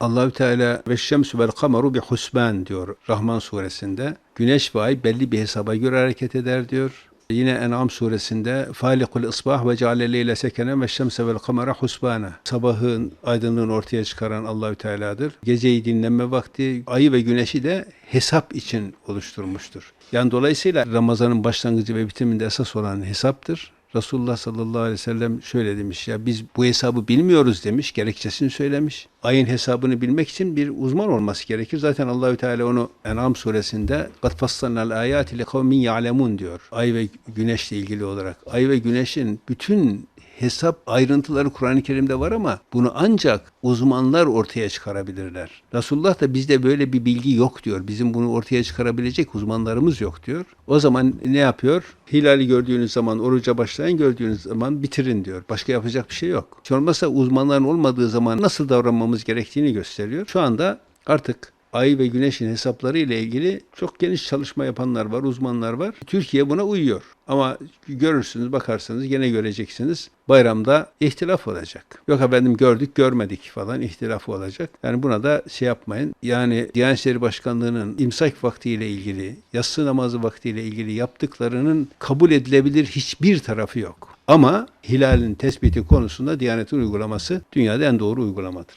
Allahü Teala ve şemsu vel kameru bi husban diyor Rahman suresinde. Güneş ve ay belli bir hesaba göre hareket eder diyor. Yine En'am suresinde Falikul isbah ve ceale leyle sekene ve şemse vel kamera husbana. Sabahın aydınlığını ortaya çıkaran Allahü Teala'dır. Geceyi dinlenme vakti, ayı ve güneşi de hesap için oluşturmuştur. Yani dolayısıyla Ramazan'ın başlangıcı ve bitiminde esas olan hesaptır. Resulullah sallallahu aleyhi ve sellem şöyle demiş ya biz bu hesabı bilmiyoruz demiş gerekçesini söylemiş. Ayın hesabını bilmek için bir uzman olması gerekir. Zaten Allahü Teala onu En'am suresinde "Kad fassalnal ayati liqavmin ya'lemun" diyor. Ay ve güneşle ilgili olarak. Ay ve güneşin bütün hesap ayrıntıları Kur'an-ı Kerim'de var ama bunu ancak uzmanlar ortaya çıkarabilirler. Resulullah da bizde böyle bir bilgi yok diyor. Bizim bunu ortaya çıkarabilecek uzmanlarımız yok diyor. O zaman ne yapıyor? Hilali gördüğünüz zaman oruca başlayın, gördüğünüz zaman bitirin diyor. Başka yapacak bir şey yok. Hiç olmazsa uzmanların olmadığı zaman nasıl davranmamız gerektiğini gösteriyor. Şu anda artık ay ve güneşin hesapları ile ilgili çok geniş çalışma yapanlar var, uzmanlar var. Türkiye buna uyuyor. Ama görürsünüz, bakarsanız gene göreceksiniz. Bayramda ihtilaf olacak. Yok efendim gördük, görmedik falan ihtilaf olacak. Yani buna da şey yapmayın. Yani Diyanet İşleri Başkanlığı'nın imsak vaktiyle ilgili, yatsı namazı vaktiyle ilgili yaptıklarının kabul edilebilir hiçbir tarafı yok. Ama hilalin tespiti konusunda Diyanet'in uygulaması dünyada en doğru uygulamadır.